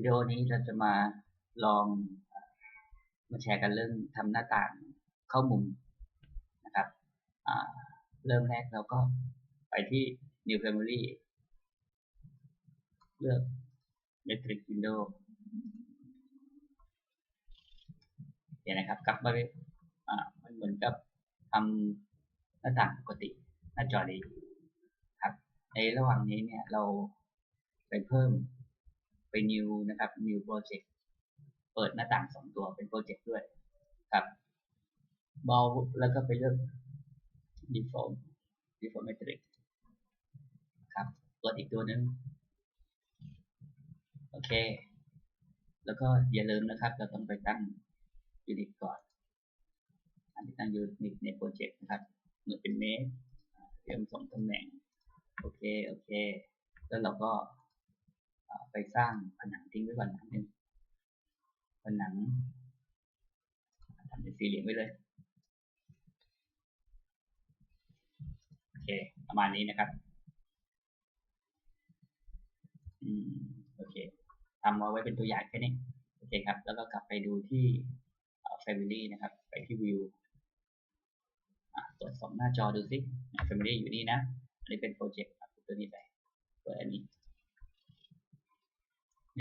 วิดีโอนี้เราจะมาลองมาแชร์กันเรื่องทำหน้าต่างเข้ามุมนะครับเริ่มแรกเราก็ไปที่ New Family เลือก Metric Window เดี๋ยวนะครับ กลับมามันเหมือนกับทำหน้าต่างปกติหน้าจอดีครับ ในระหว่างนี้เนี่ยเราไปเพิ่ม ไป new นะครับ new project เปิดหน้าต่างสองตัวเป็นโปรเจกต์ด้วยครับบอลแล้วก็ไปเลือก default default metric ครับเปิดอีกตัวนึงโอเค แล้วก็อย่าลืมนะครับ เราต้องไปตั้ง unit ก่อน อันที่ตั้ง unit ในโปรเจกต์นะครับเหมือนเป็นเมตรเตรียมส่งตำแหน่ง โอเค โอเค แล้วเราก็ ไปสร้างผนังทิ้งไว้ก่อนหลังหนึ่งผนังทำเป็นสี่เหลี่ยมไว้เลยโอเคประมาณนี้นะครับอืมโอเคทำเอาไว้เป็นตัวอย่างแค่นี้โอเคครับ แล้วก็กลับไปดูที่ Family นะครับ ไปที่ View ตรวจสอบหน้าจอดูซิ Family อยู่นี่นะ อันนี้เป็นโปรเจกต์ตัวนี้ไปเปิดอันนี้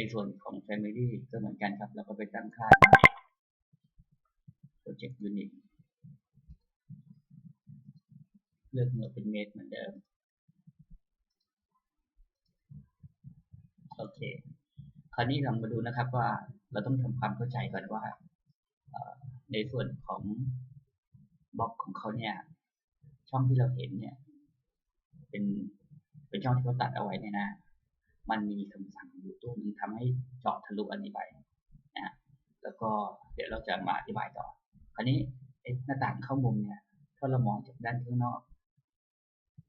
ในส่วนของ Family ก็เหมือนกันครับ เราก็ไปตั้งค่า Project Unit เลือกเมื่อเป็นเมตรเหมือนเดิม โอเค คราวนี้เรามาดูนะครับว่าเราต้องทำความเข้าใจก่อนว่า ในส่วนของบล็อกของเขาเนี่ย ช่องที่เราเห็นเนี่ย เป็นเป็นช่องที่เขาตัดเอาไว้เนี่ยนะ มันมีคำสั่งอยู่ตัวนึงทำให้เจาะทะลุอันนี้ไปนะแล้วก็เดี๋ยวเราจะมาอธิบายต่อ คราวนี้หน้าต่างเข้ามุมเนี่ย ถ้าเรามองจากด้านข้างนอก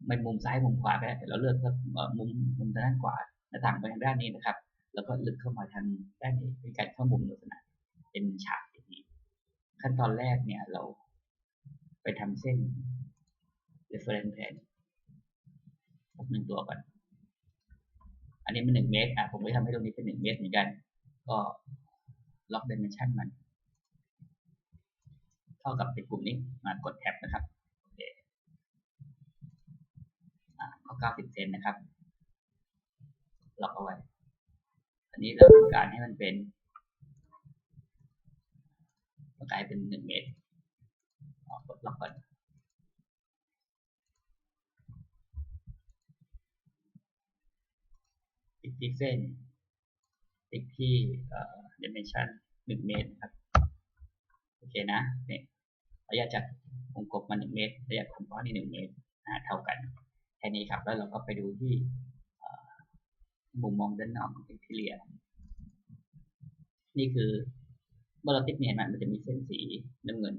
มันมุมซ้ายมุมขวาไปแต่เราเลือกมุมมุมทางด้านขวาหน้าต่างไปทางด้านนี้นะครับ แล้วก็ลึกเข้ามาทางด้านนี้เป็นการเข้ามุมลักษณะเป็นฉากอย่างนี้ ขั้นตอนแรกเนี่ยเราไปทำเส้น reference plane หนึ่งตัวก่อน อันนี้มันหนึ่งเมตรอะผมไปทำให้ตรงนี้เป็นหนึ่งเมตรเหมือนกัน ก็ล็อก dimension มัน เท่ากับเป็นกลุ่มนี้มากดแท็บนะครับโอเคอ่าก็เก้าสิบเซนนะครับล็อกเอาไว้ อันนี้เราต้องการให้มันเป็นกลายเป็นหนึ่งเมตรกดล็อกก่อน ติดที่เส้นติดที่เอ่อ dimension หนึ่งเมตรครับ โอเคนะเนี่ยระยะจากวงกบมาหนึ่งเมตร ระยะของก้อนนี่หนึ่งเมตรนะเท่ากันแค่นี้ครับ แล้วเราก็ไปดูที่มุมมองด้านนอกของอินทีเรียนี่คือเมื่อเราติ๊กเนี่ยมันจะมีเส้นสีน้ำเงิน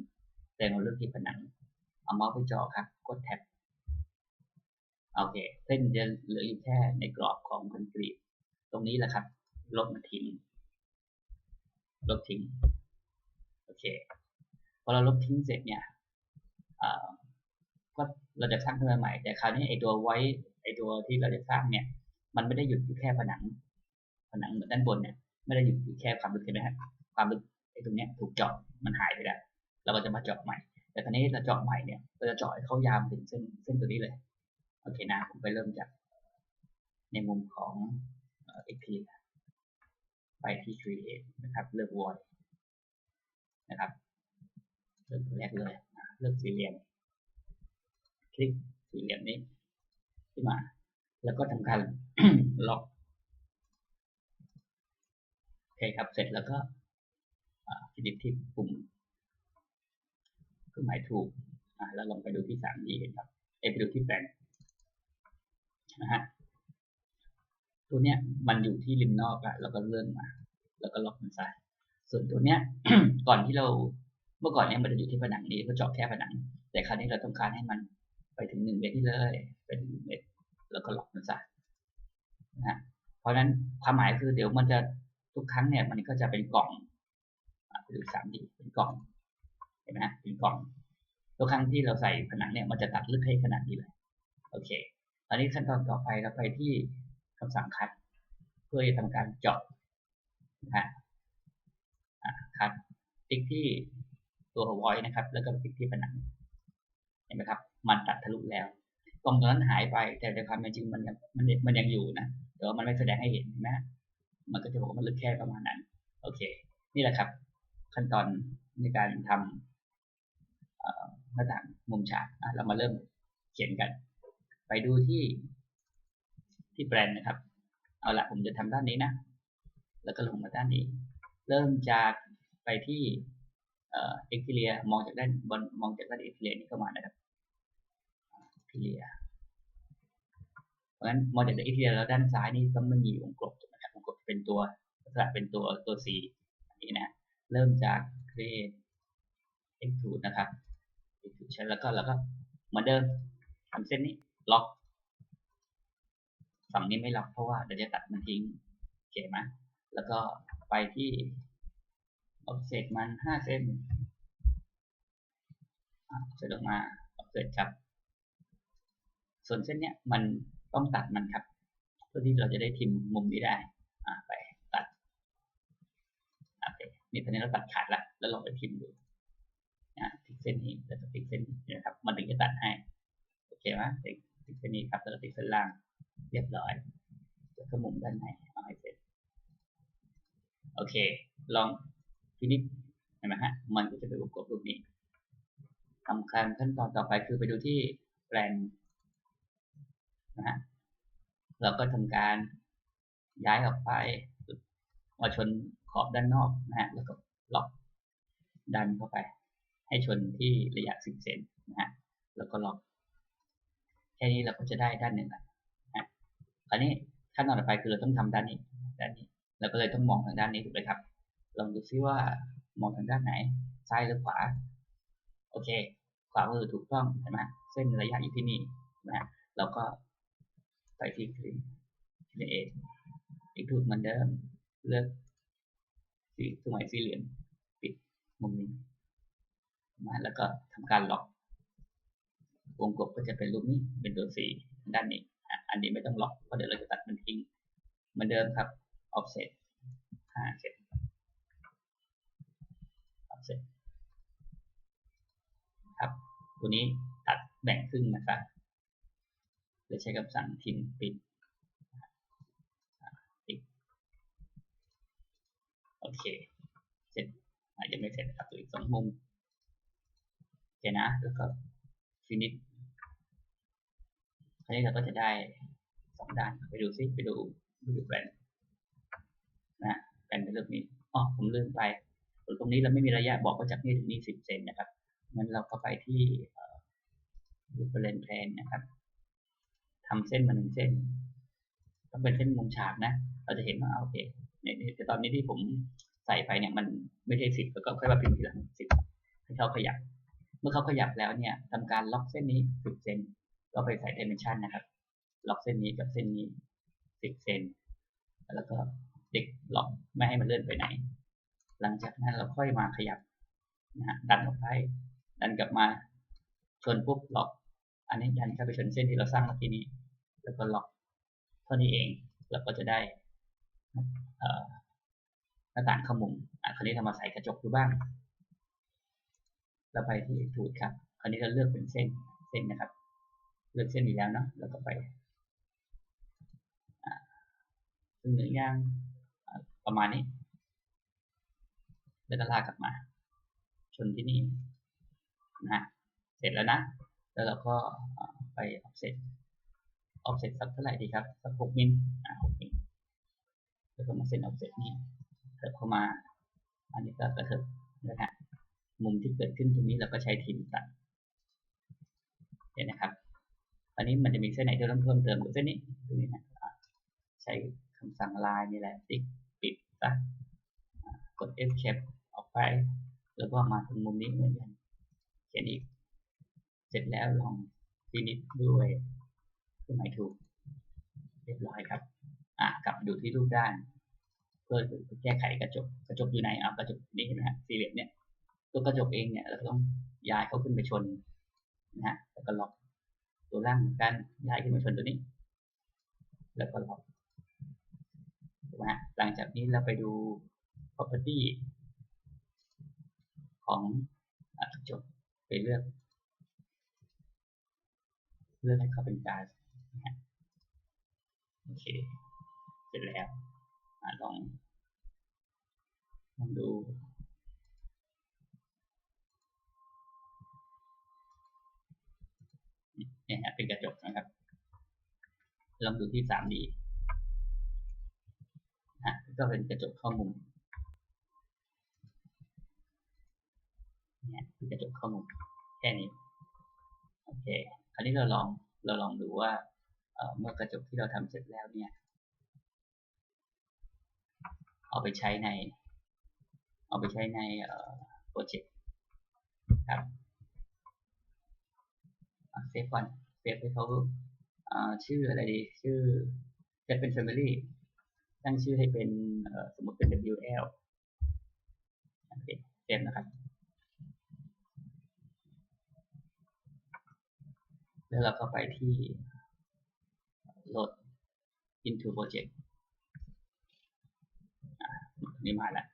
แสดงว่าเลือกที่ผนัง เอาเมาส์ไปจอครับ กดแท็บ โอเค เส้นจะเหลืออยู่แค่ในกรอบของคอนกรีต ตรงนี้แหละครับ ลบมาทิ้ง ลบทิ้ง โอเค พอเราลบทิ้งเสร็จเนี่ยก็เราจะสร้างขึ้นมาใหม่ แต่คราวนี้ไอตัวไว้ไอตัวที่เราจะสร้างเนี่ย มันไม่ได้หยุดอยู่แค่ผนัง ผนังเหมือนด้านบนเนี่ย ไม่ได้หยุดอยู่แค่ความลึกใช่ไหมครับความลึกไอตรงเนี้ยถูกเจาะมันหายไปแล้ว เราก็จะมาเจาะใหม่ แต่คราวนี้เราเจาะใหม่เนี่ย เราจะเจาะให้เขายาวถึงเส้นเส้นตัวนี้เลย โอเคนะ ผมไปเริ่มจากในมุมของ XP ไปที่ create นะครับ เลือก void นะครับเลือกตัวแรกเลยเลือกสี่เหลี่ยม คลิกสี่เหลี่ยมนี้ขึ้นมา แล้วก็ทำการล็อกโอเคครับ เสร็จแล้วก็คลิกที่ปุ่มเครื่องหมายถูกแล้วลองไปดูที่สามดีกันครับ เอไปดูที่แปลน นะฮะตัวเนี้ยมันอยู่ที่ริมนอกอะแล้วก็เลื่อนมา แล้วก็ล็อกมันใส่ส่วนตัวเนี้ย ก่อนที่เราเมื่อก่อนเนี้ยมันจะอยู่ที่ผนังนี้เพื่อเจาะแค่ผนัง แต่คราวนี้เราต้องการให้มันไปถึงหนึ่งเมตรที่เลยเป็นหนึ่งเมตรแล้วก็ล็อกมันใส่นะเพราะฉะนั้นความหมายคือเดี๋ยวมันจะทุกครั้งเนี่ย มันก็จะเป็นกล่องไปดูสามดีเป็นกล่องเห็นไหมเป็นกล่องทุกครั้งที่เราใส่ผนังเนี่ยมันจะตัดลึกให้ขนาดนี้เลย โอเค อันนี้ขั้นตอนต่อไปเราไปที่คำสั่งคัด เพื่อจะทำการเจาะนะฮะอ่าครับติ๊กที่ตัว voice นะครับ แล้วก็ติ๊กที่ผนัง เห็นไหมครับ มันตัดทะลุแล้วกล่องตัวนั้นหายไป แต่ในความเป็นจริงมันยังมันมันยังอยู่นะแต่ว่ามันไม่แสดงให้เห็นเห็นไหมมันก็จะบอกว่ามันลึกแค่ประมาณนั้น โอเค นี่แหละครับ ขั้นตอนในการทำหน้าต่างมุมฉากเรามาเริ่มเขียนกัน ไปดูที่ที่แปลนด์นะครับ เอาละผมจะทำด้านนี้นะ แล้วก็ลงมาด้านนี้ เริ่มจากไปที่เอ็กซิเลียมองจากด้านบนมองจากด้านเอ็กซิเลียนี้เข้ามานะครับเอ็กซิเลียเพราะฉะนั้นมองจากด้านเอ็กซิเลียแล้วด้านซ้ายนี่ต้องไม่มีวงกลมนะครับวงกลมเป็นตัวลักษณะเป็นตัวตัว C นี้นะ เริ่มจาก create extrude นะครับ extrude แล้วก็แล้วก็เหมือนเดิมทำเส้นนี้ ล็อกฝั่งนี้ไม่ล็อกเพราะว่าเดี๋ยวจะตัดมันทิ้งโอเคไหมแล้วก็ไปที่ offset มันห้าเส้นเสร็จออกมา offset ครับ ส่วนเส้นเนี้ยมันต้องตัดมันครับ เพื่อที่เราจะได้ทิมมุมนี้ได้อ่าไปตัดโอเคนี่ตอนนี้เราตัดขาดล้วแล้วลองไปทิมดูนะติ๊กเส้นนี้แล้วก็ติ๊กเส้นนี้นะครับ มันถึงจะตัดให้ โอเคไหม ติ๊กติ๊กเส้นนี้ครับแล้วก็ติ๊กเส้นล่างเรียบร้อยแล้วก็มุมด้านในเอาให้เสร็จโอเค ลองพินิจเห็นไหมฮะมันก็จะไปประกบรูปนี้สำคัญขั้นตอนต่อไปคือไปดูที่แปลนนะฮะเราก็ทำการย้ายออกไปมาชนขอบด้านนอกนะฮะแล้วก็ล็อกดันเข้าไป ให้ชนที่ระยะ 10 เซนนะฮะแล้วก็ล็อก ค่นี้เราก็จะได้ด้านหนึ่งละนะคราวนี้ขั้นตอนต่อไปคือเราต้องทำด้านนี้ ด้านนี้ เราก็เลยต้องมองทางด้านนี้ถูกไหมครับ ลองดูซิว่ามองทางด้านไหน ซ้ายหรือขวา โอเค ขวามือถูกต้องเห็นไหมเส้นระยะอยู่ที่นี่นะเราก็ไปที่คลิปคลิปเออีกทูดเหมือนเดิม เลือกสีสมัยสีเหลือง ปิดมุมนี้มาแล้วก็ทำการล็อก วงกลบก็จะเป็นรูปนี้เป็นตัวสีด้านนี้อันนี้ไม่ต้องล็อกเพราะเดี๋ยวเราจะตัดมันทิ้งเหมือนเดิมครับ offset 5เซน offset ครับ ตัวนี้ตัดแบ่งครึ่งนะครับจะใช้กับสั่งทิมปิดปิดโอเค เสร็จอาจจะไม่เสร็จครับตัวอีกสองมุมโอเคนะ แล้วก็ฟินิช คราวนี้เราก็จะได้สองด้าน ไปดูซิไปดูไปดูแบนนะแบรนด์เป็นรื่องนี้อ๋อผมลืมไปตรงนี้เราไม่มีระยะบอกว่าจากนี้ถึงนี้สิบเซนนะครับงั้นเราก็ไปที่รูปแบรนแพลนนะครับทำเส้นมาหนึ่งเส้นต้องเป็นเส้นมุมฉากนะ เราจะเห็นว่าโอเคเนี่ยแต่ตอนนี้ที่ผมใส่ไปเนี่ยมันไม่ใช่สิบแล้วก็ค่อยมาพิมพ์ทีหลังสิบให้เขาขยับ เมื่อเขาขยับแล้วเนี่ยทำการล็อกเส้นนี้สิบเซน ก็ไปใส่ dimension นะครับ ล็อกเส้นนี้กับเส้นนี้สิบเซน แล้วก็ติ๊กล็อกไม่ให้มันเลื่อนไปไหน หลังจากนั้นเราค่อยมาขยับนะฮะดันออกไป ดันกลับมาชนปุ๊บล็อก อันนี้ดันเข้าไปชนเส้นที่เราสร้างเมื่อกี้นี้ แล้วก็ล็อก เท่านี้เอง เราก็จะได้หน้าต่างเข้ามุมอะคราวนี้เรามาใส่กระจกดูบ้าง เราไปที่ทูดครับ คราวนี้เราเลือกเป็นเส้น เส้นนะครับ เลือกเส้นอีกแล้วเนาะแล้วก็ไปซึ่งเนื้อย่างประมาณนี้แล้วก็ลากกลับมา ชนที่นี่นะเสร็จแล้วนะ แล้วเราก็ไป offset offset สักเท่าไหร่ดีครับ สักหกมิลอ่าหกมิลแล้วก็มาเซ็น offset นี้เถิบเข้ามา อันนี้ก็กระเถิบนะฮะมุมที่เกิดขึ้นตรงนี้เราก็ใช้ทีมตัดเห็นนะครับ อันนี้มันจะมีเส้นไหนที่ต้องเพิ่มเติมกับเส้นนี้ตรงนี้นะใช้คำสั่งลายนี่แหละติ๊กปิดซะกด escape ออกไป แล้วก็มาตรงมุมนี้เหมือนกันเขียนอีก เสร็จแล้วลองฟินิชด้วยเครื่องหมายถูก เรียบร้อยครับ อะกลับดูที่รูปด้าน เพื่อแก้ไขกระจก กระจกอยู่ไหนอะกระจกนี้นไหมฮะสี่เหลี่ยมเนี่ยตัวกระจกเองเนี่ยเราต้องย้ายเขาขึ้นไปชนนะฮะแล้วก็ล็อก ตัวล่างเหมือนกันย้ายขึ้นมาชนตัวนี้ แล้วก็ล็อกถูกไหมฮะหลังจากนี้เราไปดู property ของอ่ากระจกไปเลือก เลือกให้เขาเป็นกาซนะฮะโอเค เสร็จแล้วอ่าลองลองดู เนี่ยฮะเป็นกระจกนะครับ ลองดูที่ 3D ฮะก็เป็นกระจกเข้ามุมเนี่ยคือกระจกเข้ามุมแค่นี้โอเคคราวนี้เราลองเราลองดูว่าเอ่อเมื่อกระจกที่เราทำเสร็จแล้วเนี่ย เอาไปใช้ใน เอาไปใช้ในโปรเจกต์ครับเซฟก่อน เซฟให้เขาชื่ออะไรดี ชื่อเซฟเป็น Family ตั้งชื่อให้เป็นสมมติเป็น WL โอเคเซฟนะครับ แล้วเราก็ไปที่ load into project นนี้มาแล้ว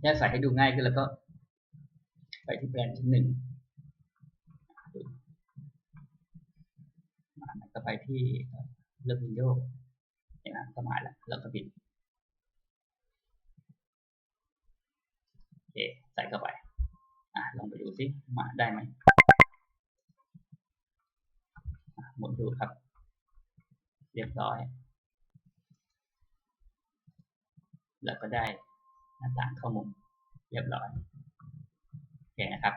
แค่ใส่ให้ดูง่ายขึ้นแล้วก็ ไปที่แบรนด์ที่หนึ่งดู อ่าแล้วก็ไปที่เลือก Windows เห็นไหมก็มาแล้วแล้วก็บิดโอเคใส่เข้าไปอะลองไปดูซิมาได้ไหมหมุนดูครับ เรียบร้อย แล้วก็ได้หน้าต่างเข้ามุมเรียบร้อยโอเคนะครับ